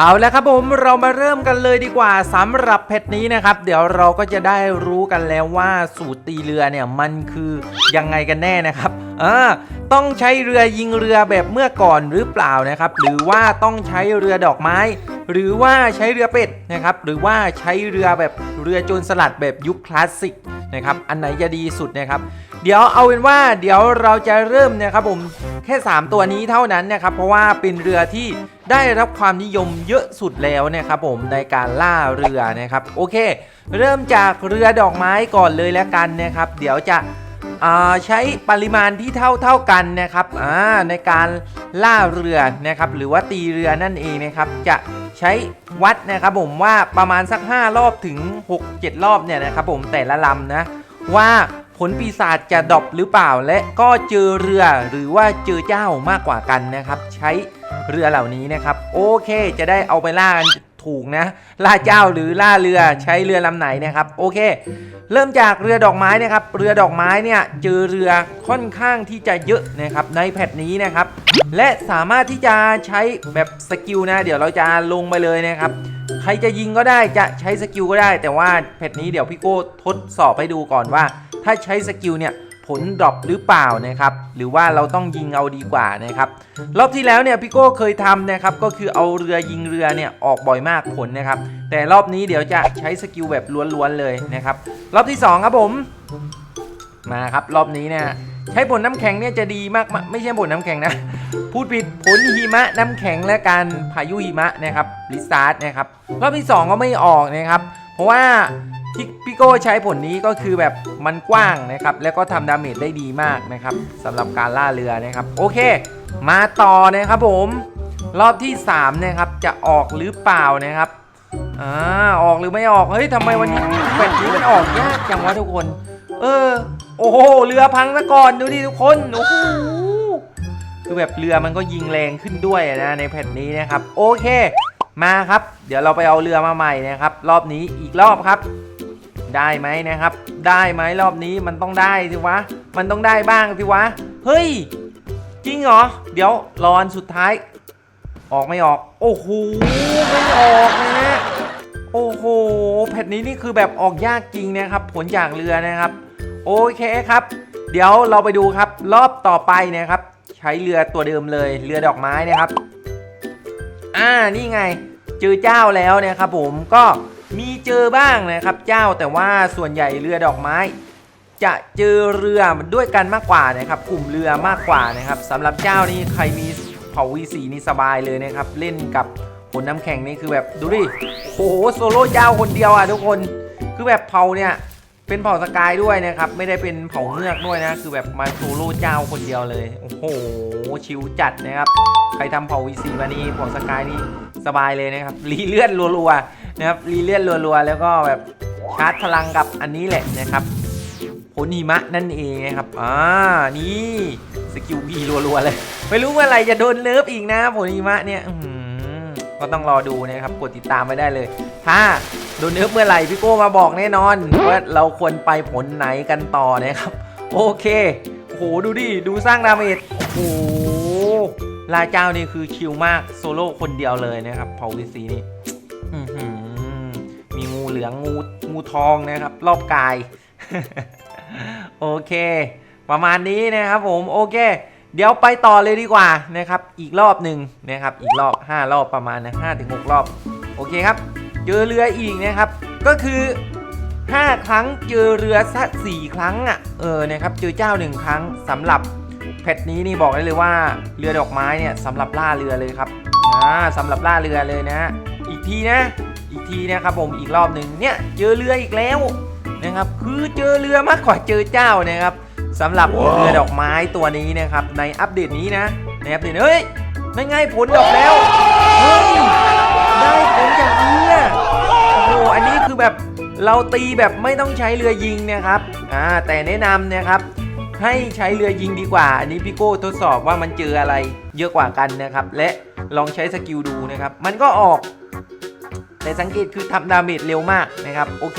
เอาแล้วครับผมเรามาเริ่มกันเลยดีกว่าสำหรับเพชรนี้นะครับ เดี๋ยวเราก็จะได้รู้กันแล้วว่าสูตรตีเรือเนี่ยมันคือยังไงกันแน่นะครับอ่าต้องใช้เรือยิงเรือแบบเมื่อก่อนหรือเปล่านะครับ หรือว่าต้องใช้เรือดอกไม้ หรือว่าใช้เรือเป็ดนะครับ หรือว่าใช้เรือแบบเรือโจรสลัดแบบยุคคลาสสิกนะครับอันไหนจะดีสุดนะครับ เดี๋ยวเอาเป็นว่าเดี๋ยวเราจะเริ่มนะครับผม ค่ 3 ตัวนี้เท่านั้นนะครับเพราะว่าเป็นเรือที่ได้รับความนิยมเยอะสุดแล้วนะครับผมในการล่าเรือนะครับโอเค เริ่มจากเรือดอกไม้ก่อนเลยแล้วกันนะครับ เดี๋ยวจะใช้ปริมาณที่เท่าเท่ากันนะครับในการล่าเรือนะครับหรือว่าตีเรือนั่นเองนะครับจะใช้วัดนะครับผมว่าประมาณสัก 5 รอบถึง 6-7 รอบเนี่ยนะครับผมแต่ละลำนะว่า ผลปีศาจจะดรอปหรือเปล่า และก็เจอเรือหรือว่าเจอเจ้ามากกว่ากันนะครับ ใช้เรือเหล่านี้นะครับ โอเคจะได้เอาไปล่ากันถูกนะ ล่าเจ้าหรือล่าเรือใช้เรือลำไหนนะครับ โอเค เริ่มจากเรือดอกไม้นะครับ เรือดอกไม้เนี่ยเจอเรือค่อนข้างที่จะเยอะนะครับในแพทนี้นะครับ และสามารถที่จะใช้แบบสกิลนะ เดี๋ยวเราจะลงไปเลยนะครับใครจะยิงก็ได้จะใช้สกิลก็ได้ แต่ว่าแพทนี้เดี๋ยวพี่โก้ทดสอบให้ดูก่อนว่า ถ้าใช้สกิลเนี่ยผลดรอปหรือเปล่านะครับ หรือว่าเราต้องยิงเอาดีกว่านะครับ รอบที่แล้วเนี่ยพี่โก้เคยทำนะครับ ก็คือเอาเรือยิงเรือเนี่ยออกบ่อยมากผลนะครับ แต่รอบนี้เดี๋ยวจะใช้สกิลแบบล้วนๆเลยนะครับ รอบที่สองครับผม มาครับรอบนี้เนี่ยใช้ผลน้ำแข็งเนี่ยจะดีมากไม่ใช่ผลน้ำแข็งนะ พูดผิดผลหิมะน้ำแข็งและการพายุหิมะนะครับลิซาร์ดนะครับ รอบที่ 2 ก็ไม่ออกนะครับ เพราะว่า ที่พี่โก้ใช้ผลนี้ก็คือแบบมันกว้างนะครับ แล้วก็ทำดาเมจได้ดีมากนะครับสำหรับการล่าเรือนะครับ โอเค มาต่อนะครับผม รอบที่3นะครับจะออกหรือเปล่านะครับอ่าออกหรือไม่ออกเฮ้ยทำไมวันนี้แบบนี้มันออกยากจังวะทุกคน เออ โอ้โหเรือพังซะก่อนดูดิทุกคนโอ้โหคือแบบเรือมันก็ยิงแรงขึ้นด้วยนะในแผ่นนี้นะครับ โอเค มาครับ เดี๋ยวเราไปเอาเรือมาใหม่นะครับ รอบนี้อีกรอบครับ ได้ไหมนะครับ ได้ไหมรอบนี้มันต้องได้สิวะ มันต้องได้บ้างสิวะ เฮ้ย จริงเหรอ เดี๋ยวรอนสุดท้าย ออกไม่ออก โอ้โห ไม่ออกนะฮะ โอ้โห แผ่นนี้นี่คือแบบออกยากจริงนะครับ ผลจากเรือนะครับ โอเคครับ เดี๋ยวเราไปดูครับ รอบต่อไปนะครับ ใช้เรือตัวเดิมเลย เรือดอกไม้นะครับ อ่านี่ไง เจอเจ้าแล้วนะครับผมก็มีเจอบ้างนะครับเจ้าแต่ว่าส่วนใหญ่เรือดอกไม้ จะเจอเรือด้วยกันมากกว่านะครับกลุ่มเรือมากกว่านะครับสำหรับเจ้านี่ใครมีเผาวีสีนี่สบายเลยนะครับเล่นกับผลน้ำแข็งนี่คือแบบดูดิโอ้โหโซโล่เจ้าคนเดียวอะทุกคนคือแบบเผาเนี่ย เป็นเผ่าสกายด้วยนะครับ ไม่ได้เป็นเผ่าเงือกด้วยนะ คือแบบมาโซโล่เจ้าคนเดียวเลย โอ้โห ชิวจัดนะครับ ใครทำเผ่าวีสีมานี่เผ่าสกายนี่สบายเลยนะครับ รีเลื่อนรัวๆนะครับ รีเลื่อนรัวๆ แล้วก็แบบชาร์จพลังกับอันนี้แหละนะครับผลหิมะนั่นเองนะครับ อ่า นี่ สกิลบีรัวๆเลย ไม่รู้เมื่อไรจะโดนเนิร์ฟอีกนะผลหิมะเนี่ยอื ก็ต้องรอดูนะครับกดติดตามไว้ได้เลย ถ้าโดนนิร์ฟเมื่อไหร่พี่โก้มาบอกแน่นอนว่าเราควรไปผลไหนกันต่อนะครับ โอเคโอ้โหดูดิดูสร้างดาเมจโอ้โหลาเจ้านี่คือชิลมากโซโล่คนเดียวเลยนะครับเผาฤาษีนี่มีงูเหลืองงูงูทองนะครับ รอบกาย โอเค ประมาณนี้นะครับผม โอเค เดี๋ยวไปต่อเลยดีกว่านะครับ อีกรอบหนึ่งนะครับ อีกรอบ 5 รอบประมาณนะห้าถึงหกรอบ โอเคครับ เจอเรืออีกนะครับ ก็คือ 5 ครั้งเจอเรือสักสี่ครั้งอะ เออ นะครับ เจอเจ้าหนึ่งครั้งสำหรับแพทนี้นี่บอกได้เลยว่าเรือดอกไม้เนี่ยสำหรับล่าเรือเลยครับ อ่าสำหรับล่าเรือเลยนะ อีกทีนะ อีกทีนะครับผม อีกรอบหนึ่งเนี่ยเจอเรืออีกแล้วนะครับ คือเจอเรือมากกว่าเจอเจ้านะครับ สำหรับเรือดอกไม้ตัวนี้นะครับ ในอัปเดตนี้นะ ในอัปเดตเฮ้ยไม่ไงผลดอกแล้วเฮ้ยได้ผลจากเรือโอ้โหอันนี้คือแบบเราตีแบบไม่ต้องใช้เรือยิงนะครับอ่าแต่แนะนำนะครับให้ใช้เรือยิงดีกว่า อันนี้พี่โก้ทดสอบว่ามันเจออะไรเยอะกว่ากันนะครับ และลองใช้สกิลดูนะครับ มันก็ออก แต่สังเกตคือทำดาเมจเร็วมากนะครับ โอเค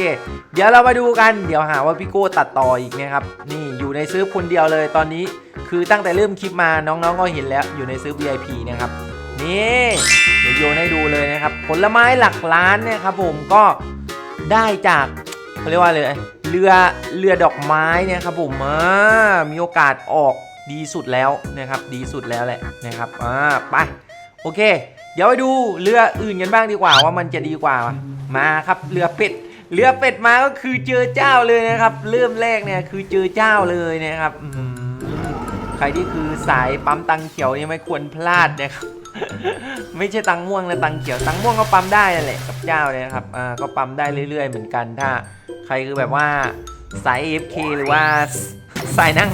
เดี๋ยวเรามาดูกัน เดี๋ยวหาว่าพี่โก้ตัดต่ออีกนะครับ นี่อยู่ในซื้อคนเดียวเลยตอนนี้ คือตั้งแต่เริ่มคลิปมาน้องๆก็เห็นแล้วอยู่ในซื้อ VIP นะครับ นี่เดี๋ยวโยนให้ดูเลยนะครับ ผลไม้หลักล้านเนี่ยครับผมก็ได้จากเขาเรียกว่าเลยเรือเรือดอกไม้เนี่ยครับผมอ่ามีโอกาสออกดีสุดแล้วนะครับ ดีสุดแล้วแหละนะครับอ่าไปโอเค เดี๋ยวไปดูเรืออื่นกันบ้างดีกว่าว่ามันจะดีกว่ามาครับเรือเป็ดเรือเป็ดมาก็คือเจอเจ้าเลยนะครับ เริ่มแรกเนี่ยคือเจอเจ้าเลยนะครับอืใครที่คือสายปั๊มตังเขียวนี่ไม่ควรพลาดนะครับไม่ใช่ตังม่วงนะตังเขียวตังม่วงก็ปั๊มได้นั่นแหละกับเจ้าเนี่ยนะครับอ่าก็ปั๊มได้เรื่อย ๆ เหมือนกันถ้า ใครคือแบบว่าสาย AFK หรือว่าสายนั่ง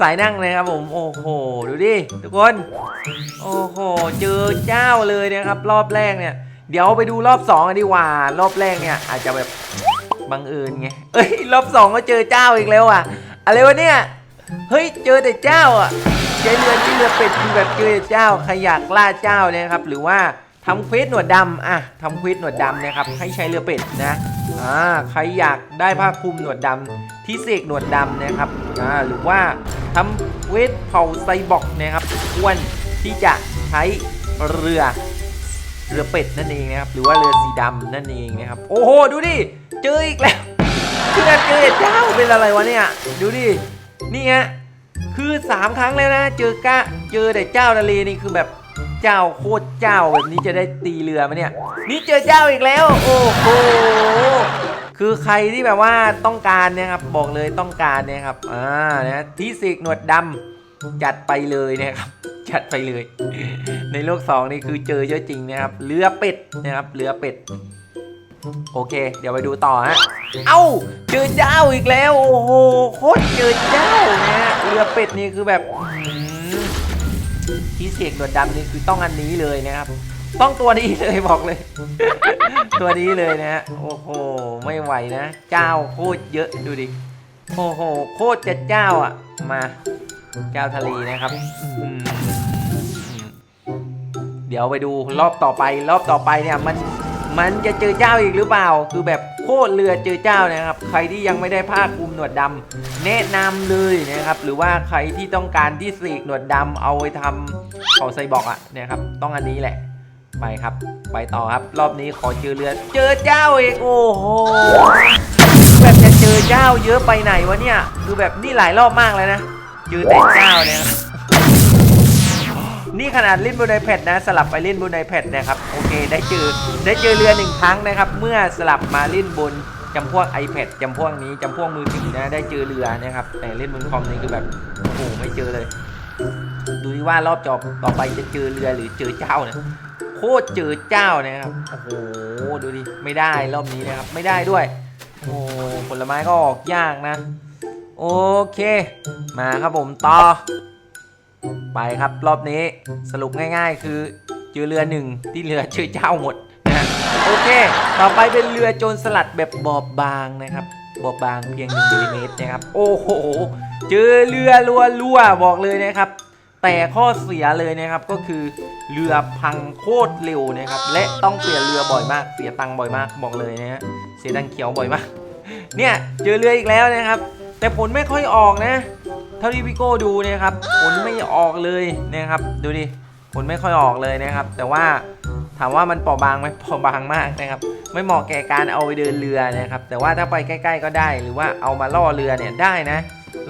สายนั่งเลยครับผม โอ้โห ดูดิทุกคน โอ้โห เจอเจ้าเลยนะครับ รอบแรกเนี่ย เดี๋ยวไปดูรอบสองกันดีกว่า รอบแรกเนี่ย อาจจะแบบบังเอิญไง เอ้ย รอบสองก็เจอเจ้าอีกแล้วอะ อะไรวะเนี่ย เฮ้ย เจอแต่เจ้าอะใช้เรือที่เรือเป็ดคือแบบเจอแต่เจ้า ใครอยากล่าเจ้าเนี่ยครับ หรือว่าทำควิสหนวดดำอะทำควิสหนวดดำนะครับ ให้ใช้เรือเป็ดนะ อ่า ใครอยากได้ผ้าคลุมหนวดดำ ที่เสกหนวดดำนะครับอ่าหรือว่าทำเวทเผาไซบอร์กนะครับควรที่จะใช้เรือเรือเป็ดนั่นเองนะครับหรือว่าเรือสีดำนั่นเองนะครับโอ้โหดูดิเจออีกแล้วเพื่อนเจอเจ้าเป็นอะไรวะเนี่ยดูดินี่ฮะคือ 3 ครั้งแล้วนะ เจอกะเจอแต่เจ้าทะเลนี่คือแบบเจ้าโคตรเจ้าแบบนี้จะได้ตีเรือไหมเนี่ย นี่เจอเจ้าอีกแล้ว โอ้โห คือใครที่แบบว่าต้องการเนะครับบอกเลยต้องการเนะครับอ่านะที่สิกหนวดดำจัดไปเลยนะครับจัดไปเลย ในโลกสองนี่คือเจอเยอะจริงนะครับเรือเป็ดนะครับเรือเป็ดโอเค เดี๋ยวไปดูต่อฮะ เอ้า เจอเจ้าอีกแล้ว โอ้โห โคตรเจอเจ้านะฮะ เรือเป็ดนี่คือแบบที่เสกหนวดดำนี่คือต้องอันนี้เลยนะครับ ต้องตัวนี้เลยบอกเลย ตัวนี้เลยนะฮะโอ้โห ไม่ไหวนะ เจ้าโคตรเยอะดูดิ โอ้โห โคตรจะเจ้าอะ มา เจ้าทะเลนะครับ เดี๋ยวไปดูรอบต่อไป รอบต่อไปเนี่ยมัน มันจะเจอเจ้าอีกหรือเปล่า คือแบบโคตรเรือเจอเจ้านะครับ ใครที่ยังไม่ได้ผ้าคลุมหนวดดำแนะนำเลยนะครับ หรือว่าใครที่ต้องการที่สีกหนวดดำเอาไปทำเขาไซบอกอะนะครับ ต้องอันนี้แหละ ไปครับ ไปต่อครับ รอบนี้ขอเจอเรือ เจอเจ้าเอีกโอ้โหแบบจะเจอเจ้าเยอะไปไหนวะเนี่ยคือแบบนี่หลายรอบมากเลยนะเจอแต่เจ้าเนี่ยนี่ขนาดเล่นบน iPad นะสลับไปเล่นบน iPad นะครับโอเคได้เจอได้เจอเรือหนึ่งครั้งนะครับ เมื่อสลับมาเล่นบนจำพวก iPad จำพวกนี้จำพวกมือถือนะได้เจอเรือนะครับ แต่เล่นบนคอมนี่คือแบบโอ้โหไม่เจอเลย ดูดิว่ารอบจอบต่อไปจะเจอเรือหรือเจอเจ้าเนี่ย โคตรเจอเจ้านะครับ โอ้โห ดูดิ ไม่ได้รอบนี้นะครับ ไม่ได้ด้วย โอ้ผลไม้ก็ออกยากนะ โอเค มาครับผมต่อ ไปครับรอบนี้ สรุปง่าย ๆ คือเจอเรือหนึ่งที่เรือเจอเจ้าหมดนะโอเค ต่อไปเป็นเรือโจรสลัดแบบบอบบางนะครับ บอบบางเพียง1มิลลิเมตรนะครับ โอ้โห เจอเรือรัวรัวๆบอกเลยนะครับ แต่ข้อเสียเลยนะครับก็คือเรือพังโคตรเร็วนะครับ และต้องเปลี่ยนเรือบ่อยมาก เสียตังค์บ่อยมากบอกเลยนะฮะเสียตังค์เขียวบ่อยมาก เนี่ยเจอเรืออีกแล้วนะครับ แต่ผลไม่ค่อยออกนะเท่าที่พี่โก้ดูเนะครับ ผลไม่ออกเลยนะครับ ดูดิผลไม่ค่อยออกเลยนะครับ แต่ว่าถามว่ามันเปราะบางไหมเปราะบางมากนะครับ ไม่เหมาะแก่การเอาไปเดินเรือนะครับ แต่ว่าถ้าไปใกล้ ๆ ก็ได้ หรือว่าเอามาล่อเรือเนี่ยได้นะ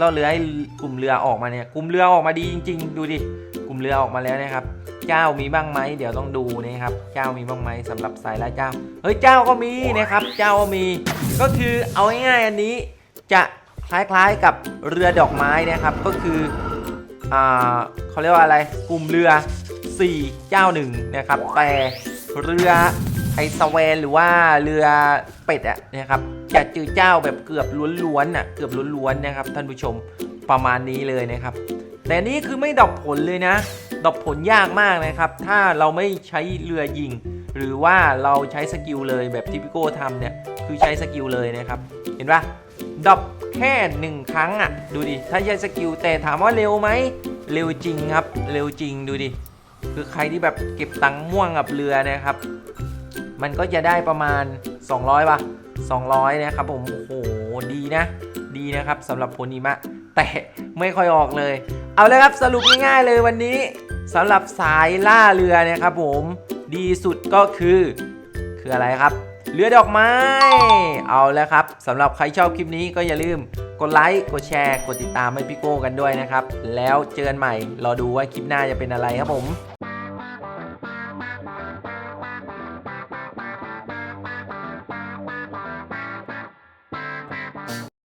ล่อเรือให้กลุ่มเรือออกมาเนี่ยกลุ่มเรือออกมาดีจริง ๆ ดูดิกลุ่มเรือออกมาแล้วนะครับ เจ้ามีบ้างไหมเดี๋ยวต้องดูนะครับ เจ้ามีบ้างไหมสำหรับสายล่าเจ้า เฮ้ยเจ้าก็มีนะครับ เจ้าก็มี ก็คือเอาง่ายๆอันนี้จะคล้ายๆกับเรือดอกไม้นะครับ ก็คืออ่าเขาเรียกว่าอะไร กลุ่มเรือ 4 เจ้าหนึ่งนะครับ แต่เรือ ไอสแวนหรือว่าเรือเป็ดอะนะครับจะจือเจ้าแบบเกือบล้วนๆน่ะเกือบล้วนๆนะครับท่านผู้ชมประมาณนี้เลยนะครับ แต่นี่คือไม่ดอปผลเลยนะ ดอปผลยากมากนะครับ ถ้าเราไม่ใช้เรือยิง หรือว่าเราใช้สกิลเลยแบบที่พี่โก้ทำเนี่ยคือใช้สกิลเลยนะครับ เห็นปะดอปแค่หนึ่งครั้งอะดูดิถ้าใช้สกิลแต่ถามว่าเร็วไหมเร็วจริงครับ เร็วจริงดูดิคือใครที่แบบเก็บตังค์ม่วงกับเรือนะครับ มันก็จะได้ประมาณ 200ป่ะ200 นะครับผมโอ้โหดีนะ ดีนะครับสำหรับโพนิมะ แต่ไม่ค่อยออกเลย เอาเลยครับสรุปง่ายๆเลยวันนี้สำหรับสายล่าเรือเนะครับผมดีสุดก็คือ คืออะไรครับ เรือดอกไม้ เอาแล้วครับสำหรับใครชอบคลิปนี้ก็อย่าลืมกดไลค์ กดแชร์ กดติดตามให้พี่โก้กันด้วยนะครับ แล้วเจอกันใหม่ รอดูว่าคลิปหน้าจะเป็นอะไรครับผม